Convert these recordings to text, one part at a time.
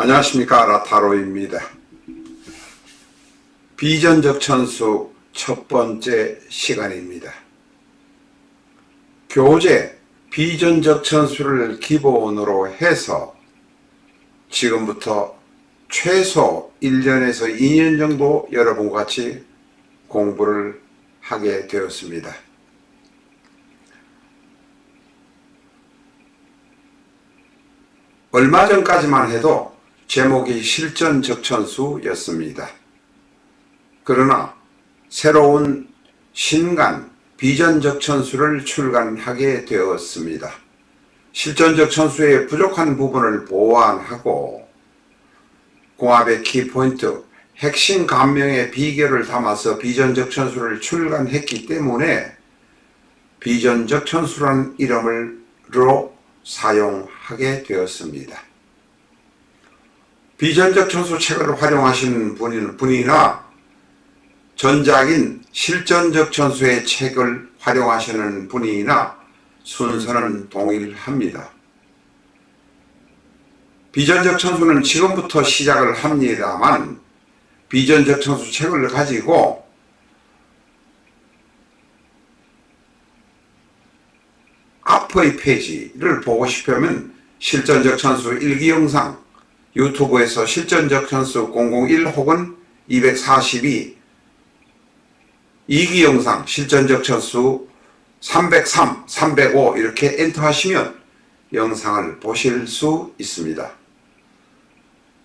안녕하십니까 라타로입니다. 비전적 천수 첫 번째 시간입니다. 교재 비전적 천수를 기본으로 해서 지금부터 최소 1년에서 2년 정도 여러분과 같이 공부를 하게 되었습니다. 얼마 전까지만 해도 제목이 실전 적천수였습니다. 그러나 새로운 신간 비전 적 천수를 출간하게 되었습니다. 실전 적 천수의 부족한 부분을 보완하고 공합의 키포인트, 핵심 감명의 비결을 담아서 비전적 천수를 출간했기 때문에 비전적 천수란 이름으로 사용하게 되었습니다. 비전적 천수 책을 활용하신 분이- 분이나 전작인 실전적 천수의 책을 활용하시는 분이나 순서는 동일합니다. 비전적 천수는 지금부터 시작을 합니다만 비전적 천수 책을 가지고 앞의 페이지를 보고 싶으면 실전적 천수 일기 영상 유튜브에서 실전적 천수 001 혹은 242 2기 영상 실전적 천수 303, 305 이렇게 엔터 하시면 영상을 보실 수 있습니다.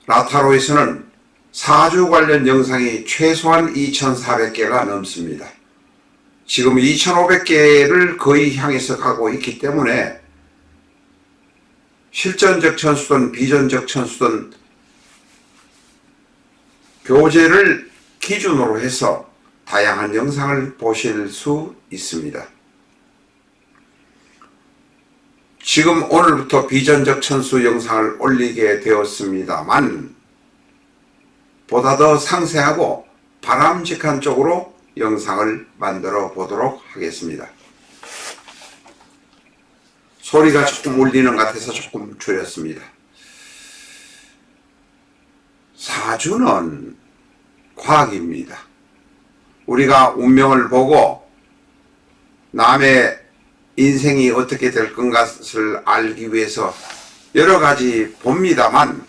라타로에서는 사주 관련 영상이 최소한 2,400개가 넘습니다. 지금 2,500개를 거의 향해서 가고 있기 때문에 실전적 천수든 비전적 천수든 교재를 기준으로 해서 다양한 영상을 보실 수 있습니다. 지금 오늘부터 비전적 천수 영상을 올리게 되었습니다만 보다 더 상세하고 바람직한 쪽으로 영상을 만들어 보도록 하겠습니다. 소리가 조금 울리는 것 같아서 조금 줄였습니다. 사주는 과학입니다. 우리가 운명을 보고 남의 인생이 어떻게 될 것을 알기 위해서 여러 가지 봅니다만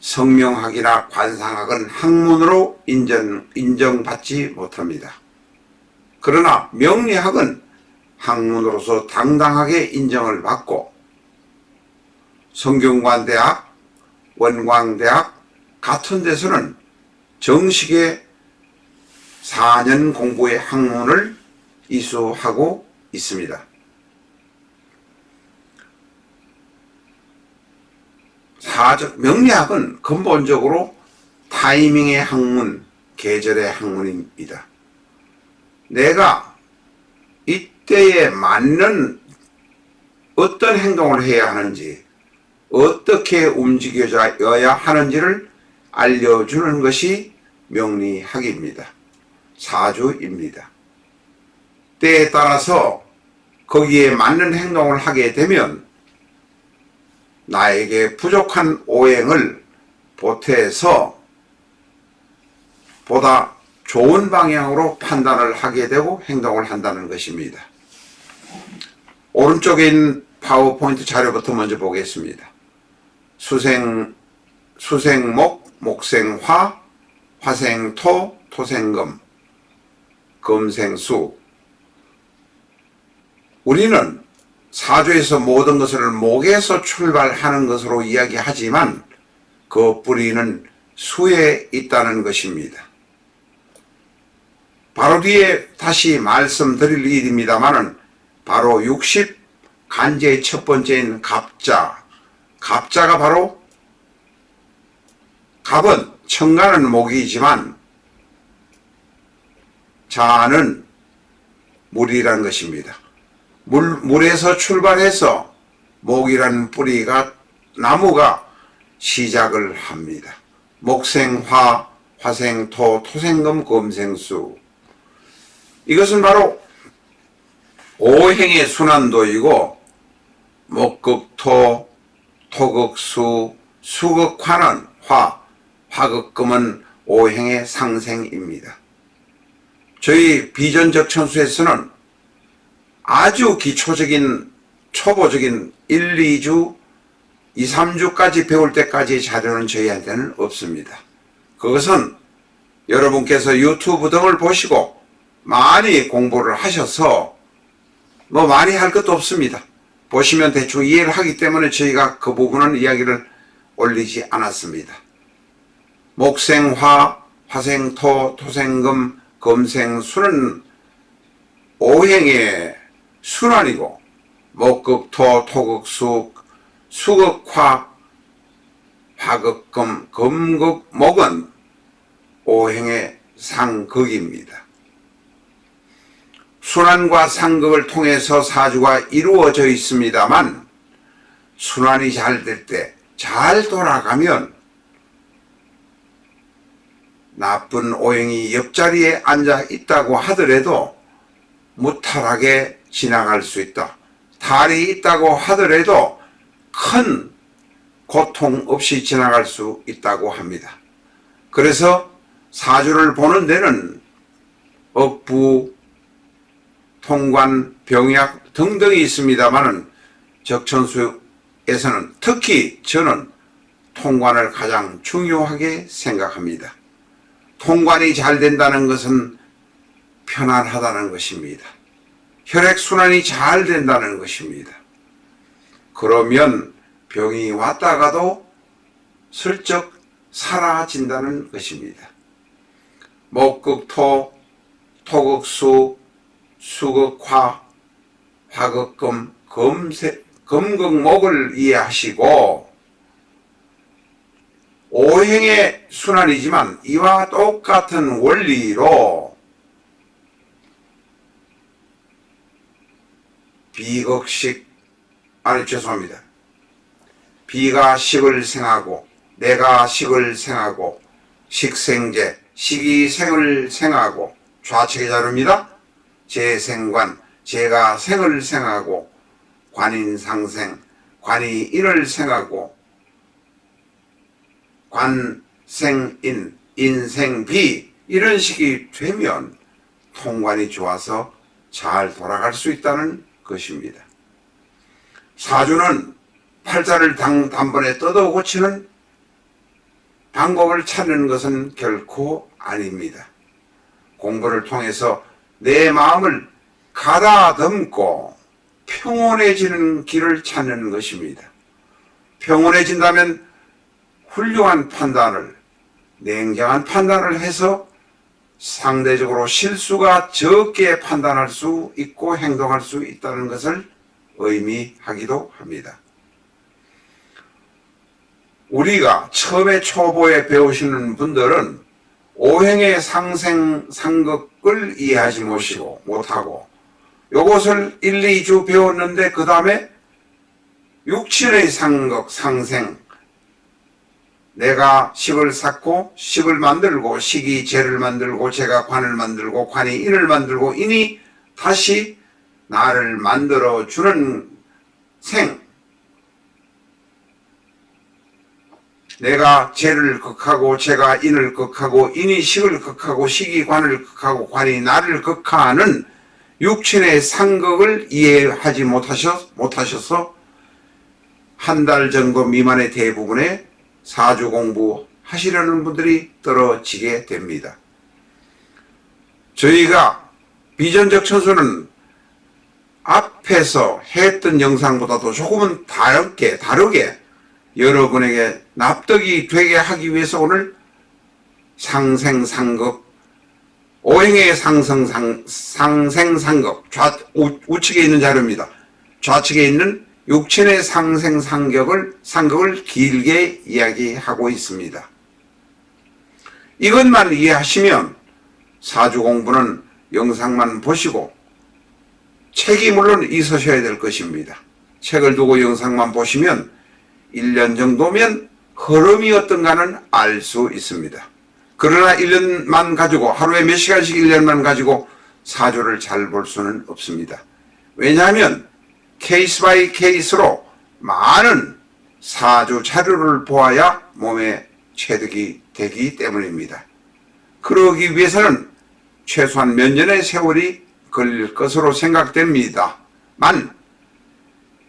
성명학이나 관상학은 학문으로 인정, 인정받지 못합니다. 그러나 명리학은 학문으로서 당당하게 인정을 받고 성균관대학, 원광대학 같은 데서는 정식의 4년 공부의 학문을 이수하고 있습니다. 사적 명리학은 근본적으로 타이밍의 학문, 계절의 학문입니다. 내가 이 때에 맞는 어떤 행동을 해야 하는지, 어떻게 움직여야 하는지를 알려주는 것이 명리학입니다. 사주입니다. 때에 따라서 거기에 맞는 행동을 하게 되면 나에게 부족한 오행을 보태서 보다 좋은 방향으로 판단을 하게 되고 행동을 한다는 것입니다. 오른쪽에 있는 파워포인트 자료부터 먼저 보겠습니다. 수생, 수생목, 목생화, 화생토, 토생금, 금생수. 우리는 사주에서 모든 것을 목에서 출발하는 것으로 이야기하지만 그 뿌리는 수에 있다는 것입니다. 바로 뒤에 다시 말씀드릴 일입니다만은 바로 60 간제의 첫 번째인 갑자. 갑자가 바로 갑은 청가는 목이지만 자는 물이란 것입니다. 물, 물에서 출발해서 목이라는 뿌리가 나무가 시작을 합니다. 목생화, 화생토, 토생금, 금생수. 이것은 바로 오행의 순환도이고 목극토, 토극수, 수극화는 화, 화극금은 오행의 상생입니다. 저희 비전적 천수에서는 아주 기초적인 초보적인 1, 2주, 2, 3주까지 배울 때까지 자료는 저희한테는 없습니다. 그것은 여러분께서 유튜브 등을 보시고 많이 공부를 하셔서 뭐 많이 할 것도 없습니다. 보시면 대충 이해를 하기 때문에 저희가 그 부분은 이야기를 올리지 않았습니다. 목생화, 화생토, 토생금, 금생수는 오행의 순환이고 목극토, 토극수, 수극화, 화극금, 금극목은 오행의 상극입니다. 순환과 상극을 통해서 사주가 이루어져 있습니다만 순환이 잘 될 때, 잘 돌아가면 나쁜 오행이 옆자리에 앉아 있다고 하더라도 무탈하게 지나갈 수 있다. 달이 있다고 하더라도 큰 고통 없이 지나갈 수 있다고 합니다. 그래서 사주를 보는 데는 억부, 통관, 병약 등등이 있습니다만은 적천수에서는 특히 저는 통관을 가장 중요하게 생각합니다. 통관이 잘 된다는 것은 편안하다는 것입니다. 혈액순환이 잘 된다는 것입니다. 그러면 병이 왔다가도 슬쩍 사라진다는 것입니다. 목극토, 토극수, 수극화, 화극금, 금세, 금극목을 이해하시고 오행의 순환이지만 이와 똑같은 원리로 비극식 아니 죄송합니다. 비가 식을 생하고 내가 식을 생하고 식생제 식이 생을 생하고 좌측의 자료입니다. 재생관 제가 생을 생하고 관인상생 관이 인을 생하고 관생인, 인생비 이런 식이 되면 통관이 좋아서 잘 돌아갈 수 있다는 것입니다. 사주는 팔자를 당, 단번에 뜯어 고치는 방법을 찾는 것은 결코 아닙니다. 공부를 통해서 내 마음을 가다듬고 평온해지는 길을 찾는 것입니다. 평온해진다면 훌륭한 판단을, 냉정한 판단을 해서 상대적으로 실수가 적게 판단할 수 있고 행동할 수 있다는 것을 의미하기도 합니다. 우리가 처음에 초보에 배우시는 분들은 오행의 상생, 상극을 이해하지 못하고, 못하고, 요것을 1, 2주 배웠는데, 그 다음에 육신의 상극, 상생, 내가 식을 쌓고 식을 만들고 식이 재를 만들고 제가 관을 만들고 관이 인을 만들고 인이 다시 나를 만들어 주는 생 내가 재를 극하고 제가 인을 극하고 인이 식을 극하고 식이 관을 극하고 관이 나를 극하는 육신의 상극을 이해하지 못하셔, 못하셔서 한달 정도 미만의 대부분의 사주 공부 하시려는 분들이 떨어지게 됩니다. 저희가 비전적 천수는 앞에서 했던 영상보다도 조금은 다르게, 다르게 여러분에게 납득이 되게 하기 위해서 오늘 상생상극, 오행의 상승상, 상생상극, 좌, 우, 우측에 있는 자료입니다. 좌측에 있는 육신의 상생 상격을 상극을 길게 이야기하고 있습니다. 이것만 이해하시면 사주 공부는 영상만 보시고 책이 물론 있으셔야 될 것입니다. 책을 두고 영상만 보시면 1년 정도면 흐름이 어떤가는 알 수 있습니다. 그러나 1년만 가지고 하루에 몇 시간씩 1년만 가지고 사주를 잘 볼 수는 없습니다. 왜냐하면 케이스 바이 케이스로 많은 사주 자료를 보아야 몸에 체득이 되기 때문입니다. 그러기 위해서는 최소한 몇 년의 세월이 걸릴 것으로 생각됩니다. 만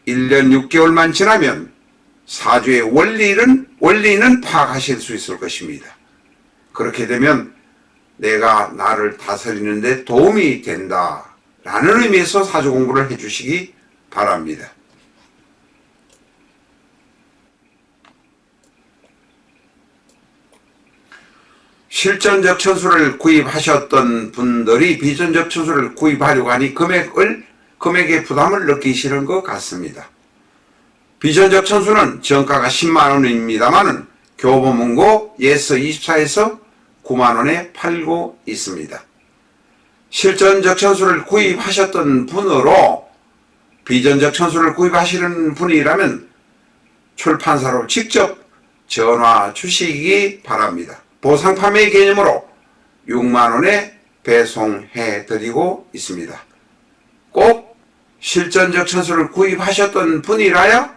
1년 6개월만 지나면 사주의 원리는 원리는 파악하실 수 있을 것입니다. 그렇게 되면 내가 나를 다스리는데 도움이 된다. 라는 의미에서 사주 공부를 해주시기 바랍니다. 실전적 천수를 구입하셨던 분들이 비전적 천수를 구입하려고 하니 금액을 금액의 부담을 느끼시는 것 같습니다. 비전적 천수는 정가가 10만 원입니다만은 교보문고 예서 24에서 9만 원에 팔고 있습니다. 실전적 천수를 구입하셨던 분으로 비전적 천수를 구입하시는 분이라면 출판사로 직접 전화 주시기 바랍니다. 보상 판매 개념으로 6만 원에 배송해 드리고 있습니다. 꼭 실전적 천수를 구입하셨던 분이라야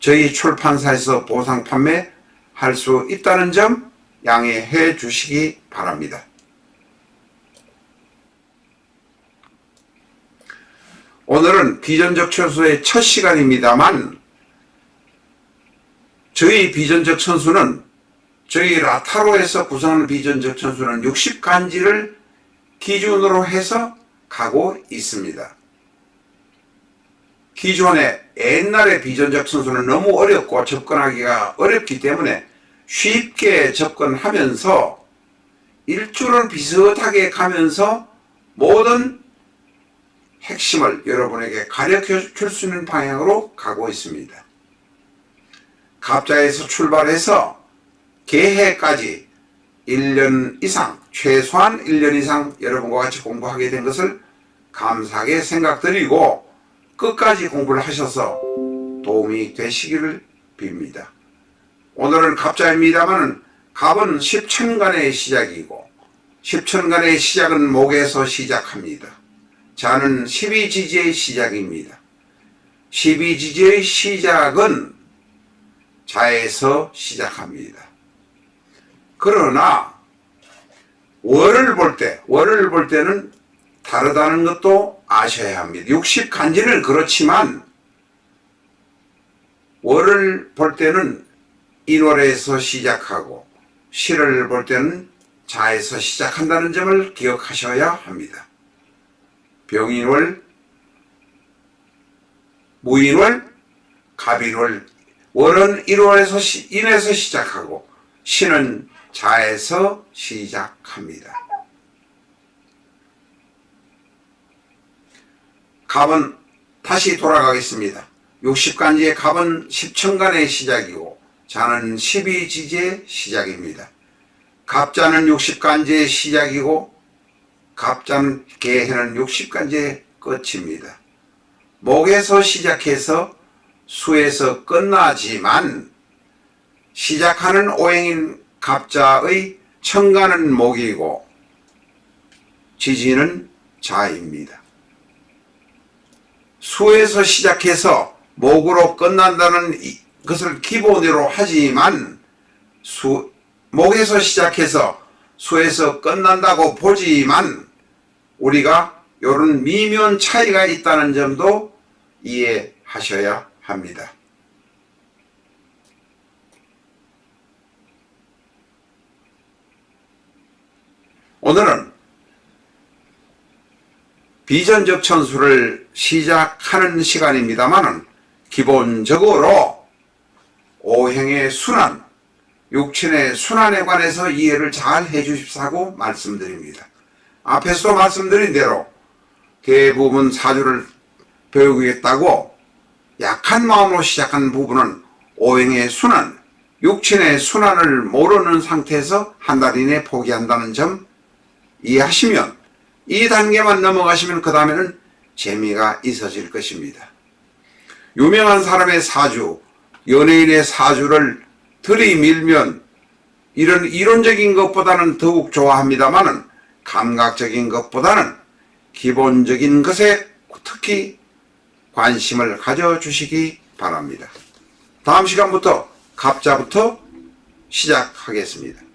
저희 출판사에서 보상 판매할 수 있다는 점 양해해 주시기 바랍니다. 오늘은 비전적 천수의 첫 시간입니다만 저희 비전적 천수는 저희 라타로에서 구성하는 비전적 천수는 60간지를 기준으로 해서 가고 있습니다. 기존의 옛날의 비전적 천수는 너무 어렵고 접근하기가 어렵기 때문에 쉽게 접근하면서 일주를 비슷하게 가면서 모든 핵심을 여러분에게 가르쳐 줄 수 있는 방향으로 가고 있습니다. 갑자에서 출발해서 개해까지 1년 이상, 최소한 1년 이상 여러분과 같이 공부하게 된 것을 감사하게 생각드리고 끝까지 공부를 하셔서 도움이 되시기를 빕니다. 오늘은 갑자입니다만은 갑은 십천간의 시작이고 십천간의 시작은 목에서 시작합니다. 자는 십이지지의 시작입니다. 십이지지의 시작은 자에서 시작합니다. 그러나 월을 볼 때, 월을 볼 때는 다르다는 것도 아셔야 합니다. 60간지는 그렇지만 월을 볼 때는 인월에서 시작하고 시를 볼 때는 자에서 시작한다는 점을 기억하셔야 합니다. 병인월, 무인월, 갑인월, 월은 1월에서 시, 인에서 시작하고 시는 자에서 시작합니다. 갑은 다시 돌아가겠습니다. 60간지의 갑은 10천간의 시작이고 자는 12지지의 시작입니다. 갑자는 60간지의 시작이고 갑자는 개해는 60간지의 끝입니다. 목에서 시작해서 수에서 끝나지만 시작하는 오행인 갑자의 천간은 목이고 지지는 자입니다. 수에서 시작해서 목으로 끝난다는 것을 기본으로 하지만 수, 목에서 시작해서 수에서 끝난다고 보지만 우리가 이런 미묘한 차이가 있다는 점도 이해하셔야 합니다. 오늘은 비전적 천수를 시작하는 시간입니다만은 기본적으로 오행의 순환, 육친의 순환에 관해서 이해를 잘 해주십사고 말씀드립니다. 앞에서 말씀드린 대로 대부분 사주를 배우겠다고 약한 마음으로 시작한 부분은 오행의 순환, 육친의 순환을 모르는 상태에서 한 달 이내 포기한다는 점 이해하시면 이 단계만 넘어가시면 그 다음에는 재미가 있어질 것입니다. 유명한 사람의 사주, 연예인의 사주를 들이밀면 이런 이론적인 것보다는 더욱 좋아합니다만은 감각적인 것보다는 기본적인 것에 특히 관심을 가져주시기 바랍니다. 다음 시간부터 갑자부터 시작하겠습니다.